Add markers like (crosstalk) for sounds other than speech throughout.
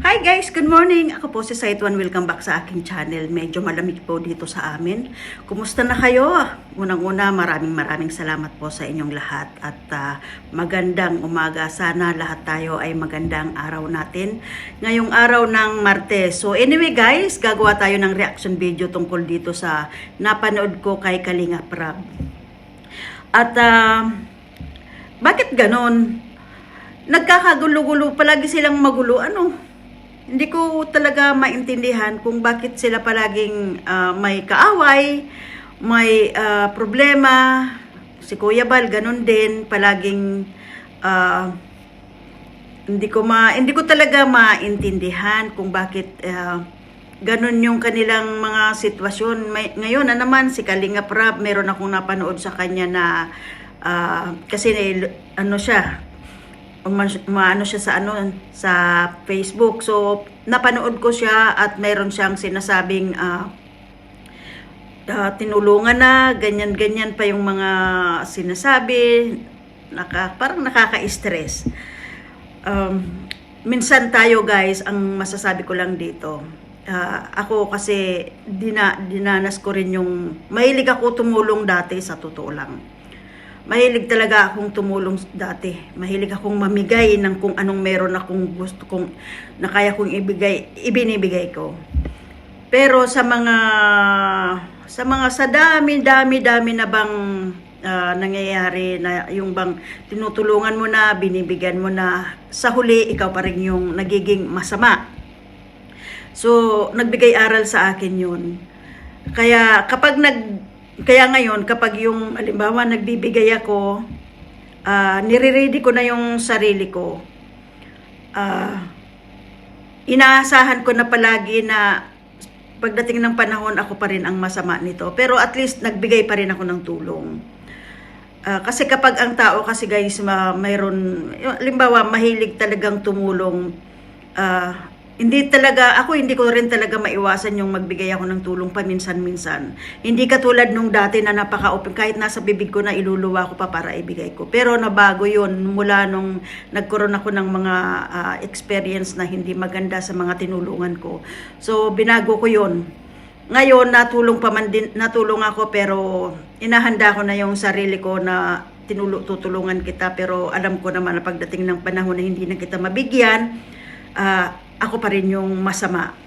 Hi guys, good morning. Ako po si Saitwan. Welcome back sa aking channel. Medyo malamig po dito sa amin. Kumusta na kayo? Unang-una, maraming maraming salamat po sa inyong lahat at ah, magandang umaga. Sana lahat tayo ay magandang araw natin. Ngayong araw ng Martes. So anyway guys, gagawa tayo ng reaction video tungkol dito sa napanood ko kay Kalinga Prab. At ah, bakit ganon? nagkakagulo-gulo, palagi silang magulo. Ano? Hindi ko talaga maintindihan kung bakit sila palaging ah, may kaaway, may ah, problema. Si Kuya Bal, ganun din, palaging ah, hindi ko ma hindi ko talaga maintindihan kung bakit ah, ganun yung kanilang mga sitwasyon. May, ngayon na naman si Kalinga Prab, meron akong napanood sa kanya na ah, kasi ano siya, umaano siya sa ano sa Facebook. So napanood ko siya at meron siyang sinasabing ah, ah, tinulungan na, ganyan-ganyan pa yung mga sinasabi. Naka, parang nakaka-stress. Um, minsan tayo guys, ang masasabi ko lang dito, ah, ako kasi dina, dinanas ko rin yung, mahilig ako tumulong dati sa totoo lang. Mahilig talaga akong tumulong dati. Mahilig akong mamigay ng kung anong meron akong gusto kong na kaya kong ibigay, ibinibigay ko. Pero sa mga sa mga sa dami dami dami na bang ah, nangyayari na yung bang tinutulungan mo na, binibigyan mo na, sa huli ikaw pa rin yung nagiging masama. So, nagbigay aral sa akin yun. Kaya kapag nag kaya ngayon kapag yung halimbawa nagbibigay ako, ah nire-ready ko na yung sarili ko. Ah inaasahan ko na palagi na pagdating ng panahon ako pa rin ang masama nito. Pero at least nagbigay pa rin ako ng tulong. Ah, kasi kapag ang tao kasi guys, ma, mayroon, limbawa, mahilig talagang tumulong, ah, hindi talaga, ako hindi ko rin talaga maiwasan yung magbigay ako ng tulong paminsan-minsan. Hindi katulad nung dati na napaka-open, kahit nasa bibig ko na iluluwa ko pa para ibigay ko. Pero nabago yun mula nung nagkaroon ako ng mga ah, experience na hindi maganda sa mga tinulungan ko. So, binago ko yun. Ngayon, natulong pa man din, natulong ako pero inahanda ko na yung sarili ko na tinulo, tutulungan kita pero alam ko naman na pagdating ng panahon na hindi na kita mabigyan, ah, ako pa rin yung masama.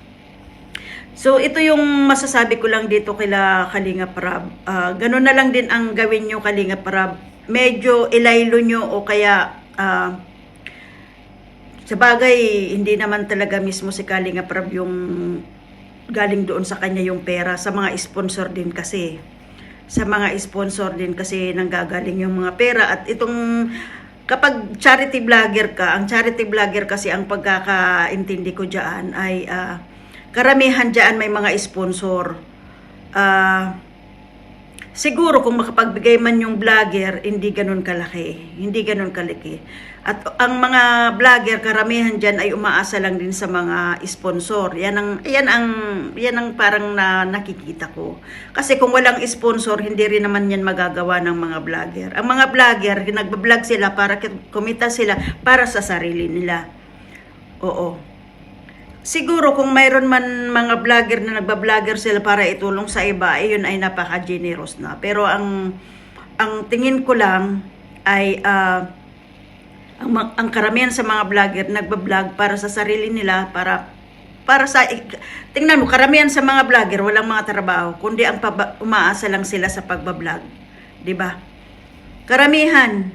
So, ito yung masasabi ko lang dito kila Kalinga Prab. Ah, ganun na lang din ang gawin nyo Kalinga Prab. Medyo ilaylo nyo o kaya ah, sa bagay, hindi naman talaga mismo si Kalinga Prab yung galing doon sa kanya yung pera. Sa mga sponsor din kasi. Sa mga sponsor din kasi nanggagaling yung mga pera. At itong kapag charity vlogger ka, ang charity vlogger kasi ang pagkakaintindi ko dyan ay ah, karamihan dyan may mga sponsor. Ah, siguro kung makapagbigay man yung vlogger, hindi ganun kalaki. Hindi ganun kalaki. At ang mga vlogger, karamihan dyan ay umaasa lang din sa mga sponsor. Yan ang, yan ang, yan ang parang na, nakikita ko. Kasi kung walang sponsor, hindi rin naman yan magagawa ng mga vlogger. Ang mga vlogger, nagbablog sila para kumita sila para sa sarili nila. Oo. Siguro kung mayroon man mga vlogger na nagba-vlogger sila para itulong sa iba, ayun ay napaka-generous na. Pero ang ang tingin ko lang ay ah, ang, ang karamihan sa mga vlogger nagba-vlog para sa sarili nila, para para sa tingnan mo karamihan sa mga vlogger walang mga trabaho kundi ang paba- umaasa lang sila sa pagba-vlog, 'di ba? Karamihan,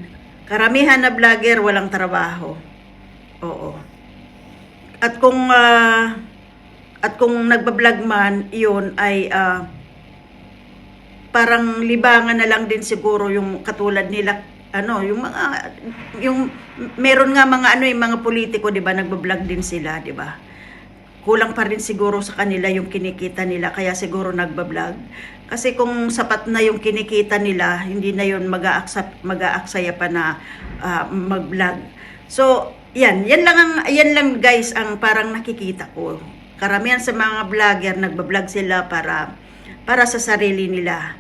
karamihan na vlogger walang trabaho. Oo. At kung ah, at kung nagba-vlog man, 'yun ay ah, parang libangan na lang din siguro yung katulad nila ano, yung mga yung meron nga mga ano yung mga politiko, 'di ba, nagba-vlog din sila, 'di ba? Kulang pa rin siguro sa kanila yung kinikita nila kaya siguro nagba-vlog. Kasi kung sapat na yung kinikita nila, hindi na yun mag-aaksaya mag-aaksaya pa na ah, mag-vlog. So, yan, yan lang ang yan lang guys ang parang nakikita ko. Karamihan sa mga vlogger nagba-vlog sila para para sa sarili nila.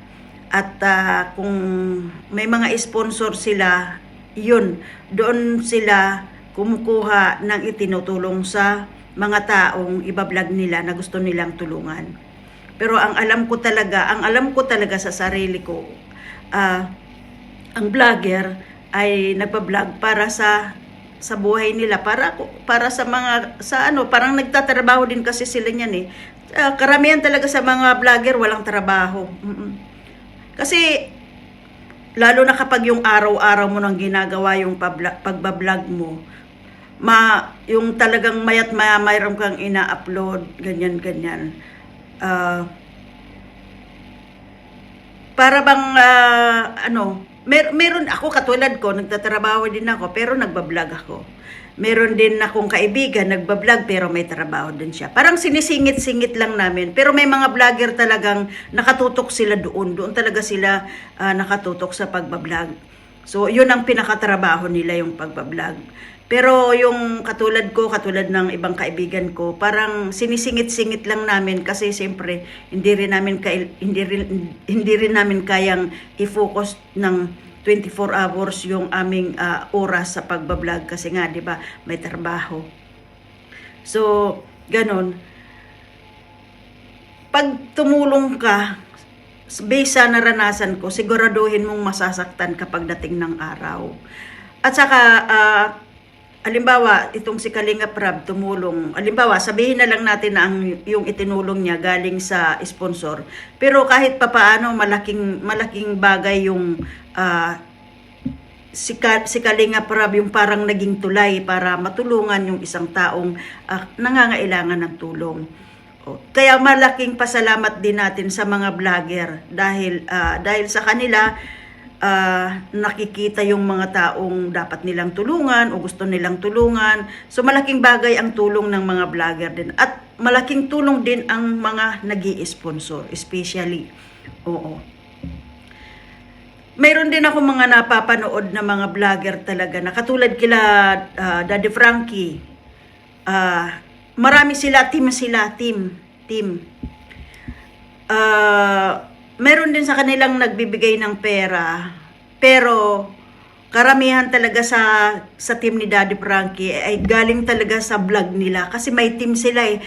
At ah, kung may mga sponsor sila, yun, doon sila kumukuha ng itinutulong sa mga taong ibablog nila na gusto nilang tulungan. Pero ang alam ko talaga, ang alam ko talaga sa sarili ko, ah, ang vlogger ay nagpa-vlog para sa sa buhay nila. Para para sa mga sa ano parang nagtatrabaho din kasi sila niyan eh. Ah, karamihan talaga sa mga vlogger walang trabaho. Mm-mm. kasi lalo na kapag yung araw-araw mo nang ginagawa yung pagbablog mo ma yung talagang mayat maya mayroon kang ina-upload ganyan ganyan. Ah, para bang ah, ano mer meron ako katulad ko nagtatrabaho din ako pero nagbablog ako. Meron din akong kaibigan nagbablog pero may trabaho din siya. Parang sinisingit-singit lang namin pero may mga vlogger talagang nakatutok sila doon. Doon talaga sila ah, nakatutok sa pagbablog so yun ang pinakatrabaho nila yung pagbablog pero yung katulad ko, katulad ng ibang kaibigan ko, parang sinisingit-singit lang namin kasi siyempre hindi rin namin kail- hindi rin hindi rin namin kayang i-focus ng 24 hours yung aming ah, oras sa pagbablog kasi nga 'di ba may trabaho. So, ganon. Pag tumulong ka, based sa naranasan ko, siguraduhin mong masasaktan kapag dating ng araw. At saka, ah, alimbawa, itong si Kalinga Prab tumulong. Alimbawa, sabihin na lang natin na ang, yung itinulong niya galing sa sponsor. Pero kahit papaano, malaking, malaking bagay yung ah, si, Ka, si Kalinga Prab yung parang naging tulay para matulungan yung isang taong ah, nangangailangan ng tulong. O, Kaya malaking pasalamat din natin sa mga vlogger dahil ah, dahil sa kanila ah, nakikita yung mga taong dapat nilang tulungan o gusto nilang tulungan. So malaking bagay ang tulong ng mga vlogger din at malaking tulong din ang mga nagi sponsor especially. Oo. Mayroon din ako mga napapanood na mga vlogger talaga na katulad kila ah, Daddy Frankie. Ah, marami sila, team sila, team, team. Ah, meron din sa kanilang nagbibigay ng pera. Pero karamihan talaga sa sa team ni Daddy Frankie ay galing talaga sa vlog nila kasi may team sila eh.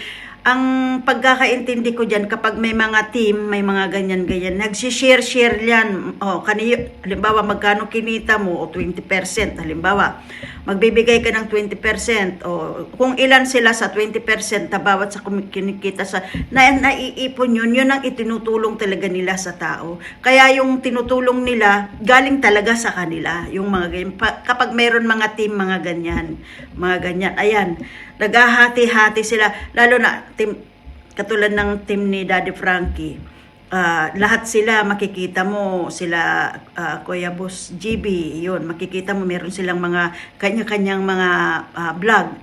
Ang pagkakaintindi ko diyan kapag may mga team, may mga ganyan-ganyan, nagsi-share-share yan. O, kaniyo, halimbawa, magkano kinita mo o 20%, halimbawa, magbibigay ka ng 20%, o kung ilan sila sa 20% na bawat sa kinikita sa, na, naiipon yun, yun ang itinutulong talaga nila sa tao. Kaya yung tinutulong nila, galing talaga sa kanila, yung mga ganyan. Pa- kapag meron mga team, mga ganyan, mga ganyan, ayan, naghahati-hati sila, lalo na team, katulad ng team ni Daddy Frankie, ah, lahat sila makikita mo, sila ah, Kuya Boss GB, yun, makikita mo meron silang mga kanya-kanyang mga ah, vlog.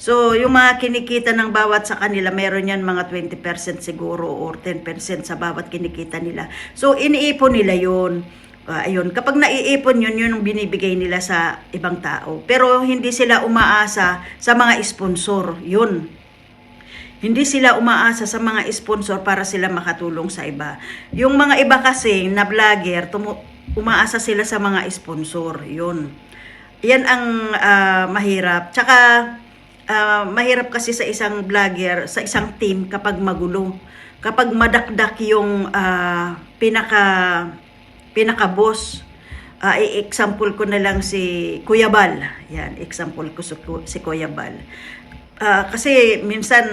So, yung mga kinikita ng bawat sa kanila, meron yan mga 20% siguro or 10% sa bawat kinikita nila. So, iniipon nila yun. Ah, ayun, kapag naiipon yun, yun ang binibigay nila sa ibang tao. Pero hindi sila umaasa sa mga sponsor. Yun. Hindi sila umaasa sa mga sponsor para sila makatulong sa iba. Yung mga iba kasi na vlogger, umaasa sila sa mga sponsor. Yun. Yan ang ah, mahirap. Tsaka ah, mahirap kasi sa isang vlogger, sa isang team kapag magulo. Kapag madakdak yung ah, pinaka pinaka-boss. Ah, i-example ko na lang si Kuya Bal. Yan, example ko si, si Kuya Bal. Ah, kasi minsan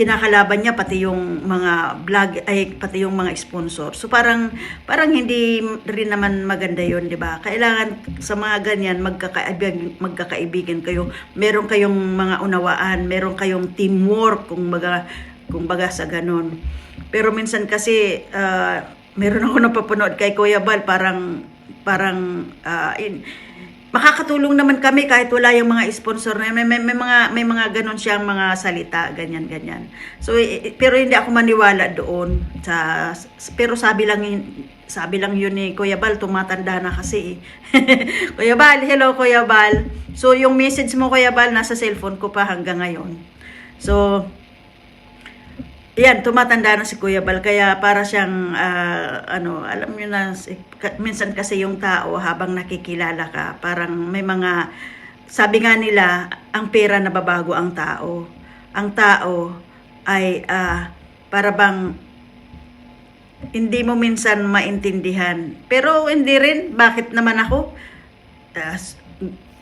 kinakalaban niya pati yung mga vlog ay pati yung mga sponsor. So parang parang hindi rin naman maganda 'yon, 'di ba? Kailangan sa mga ganyan magkakaibigan magkakaibigan kayo. Meron kayong mga unawaan, meron kayong teamwork kung baga kung baga sa ganun. Pero minsan kasi ah, meron ako napapanood kay Kuya Bal parang parang ah, in, makakatulong naman kami kahit wala yung mga sponsor may, may, may mga may mga ganon siyang mga salita ganyan ganyan. So pero hindi ako maniwala doon sa pero sabi lang sabi lang yun ni Kuya Bal tumatanda na kasi eh. (laughs) Kuya Bal hello Kuya Bal. So yung message mo Kuya Bal nasa cellphone ko pa hanggang ngayon. So yan, tumatanda na si Kuya Bal kaya para siyang ah, ano, alam niyo na minsan kasi yung tao habang nakikilala ka, parang may mga sabi nga nila, ang pera nababago ang tao. ang tao ay ah, para bang hindi mo minsan maintindihan. Pero hindi rin, bakit naman ako? Tas,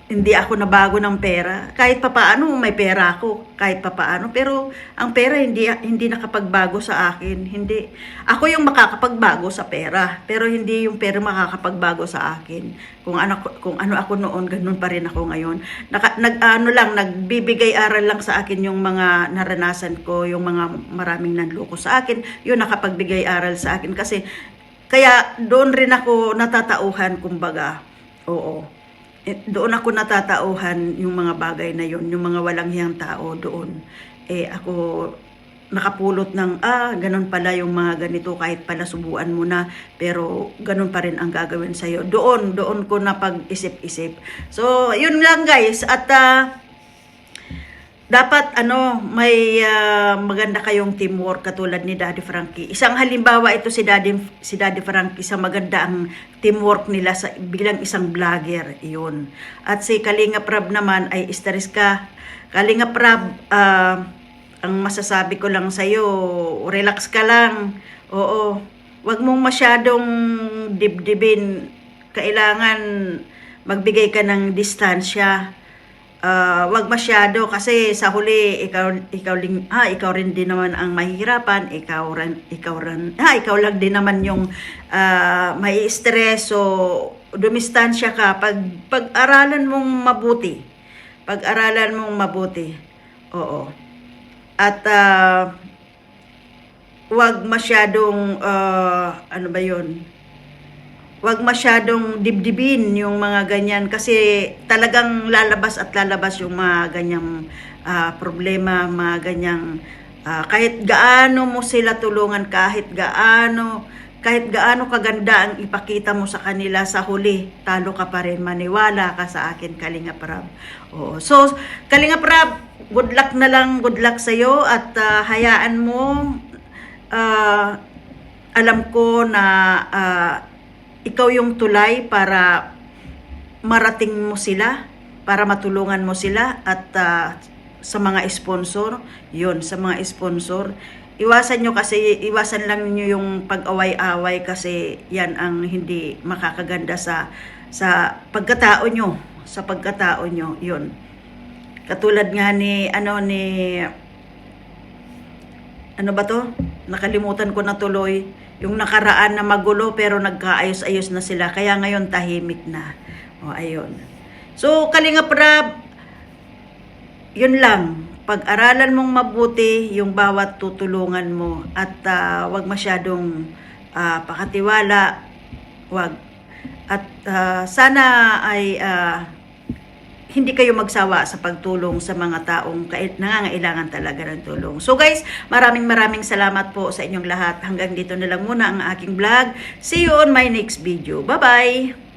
hindi ako nabago ng pera. Kahit papaano may pera ako, kahit papaano. Pero ang pera hindi hindi nakapagbago sa akin. Hindi ako yung makakapagbago sa pera, pero hindi yung pera makakapagbago sa akin. Kung ano kung ano ako noon, ganun pa rin ako ngayon. Naka, nag ano lang nagbibigay aral lang sa akin yung mga naranasan ko, yung mga maraming nanloko sa akin, yun nakapagbigay aral sa akin kasi kaya doon rin ako natatauhan kumbaga. Oo doon ako natatauhan yung mga bagay na yon yung mga walang hiyang tao doon. Eh ako nakapulot ng, ah, ganun pala yung mga ganito kahit pala subuan mo na, pero ganun pa rin ang gagawin sa'yo. Doon, doon ko na pag-isip-isip. So, yun lang guys. At ah, dapat ano may ah, maganda kayong teamwork katulad ni Daddy Frankie. Isang halimbawa ito si Daddy si Daddy Frankie sa maganda ang teamwork nila sa bilang isang vlogger iyon. At si Kalinga Prab naman ay stress ka. Kalinga Prab ah, ang masasabi ko lang sa iyo, relax ka lang. Oo. Huwag mong masyadong dibdibin. Kailangan magbigay ka ng distansya ah wag masyado kasi sa huli ikaw ikaw ling ah ikaw rin din naman ang mahihirapan ikaw rin ikaw rin ah ikaw lang din naman yung ah, may stress. So dumistansya ka pag pag-aralan mong mabuti. Pag-aralan mong mabuti. Oo. At ah, wag masyadong ah, ano ba yon wag masyadong dibdibin yung mga ganyan kasi talagang lalabas at lalabas yung mga ganyang ah, problema, mga ganyang ah, kahit gaano mo sila tulungan, kahit gaano kahit gaano kaganda ang ipakita mo sa kanila sa huli, talo ka pa rin, maniwala ka sa akin, Kalinga Prab. Oo. So, Kalinga Prab, good luck na lang, good luck sa'yo at ah, hayaan mo, ah, alam ko na ah, ikaw yung tulay para marating mo sila, para matulungan mo sila at ah, sa mga sponsor, yun, sa mga sponsor, iwasan nyo kasi, iwasan lang nyo yung pag-away-away kasi yan ang hindi makakaganda sa sa pagkatao nyo, sa pagkatao nyo, yun. Katulad nga ni, ano, ni, ano ba to? Nakalimutan ko na tuloy. Yung nakaraan na magulo pero nagkaayos-ayos na sila. Kaya ngayon tahimik na. O, ayun. So, Kalinga Prab, yun lang. Pag-aralan mong mabuti yung bawat tutulungan mo at ah, wag masyadong ah, pakatiwala. Wag. At ah, sana ay ah, hindi kayo magsawa sa pagtulong sa mga taong nangangailangan talaga ng tulong. So guys, maraming maraming salamat po sa inyong lahat. Hanggang dito na lang muna ang aking vlog. See you on my next video. Bye-bye!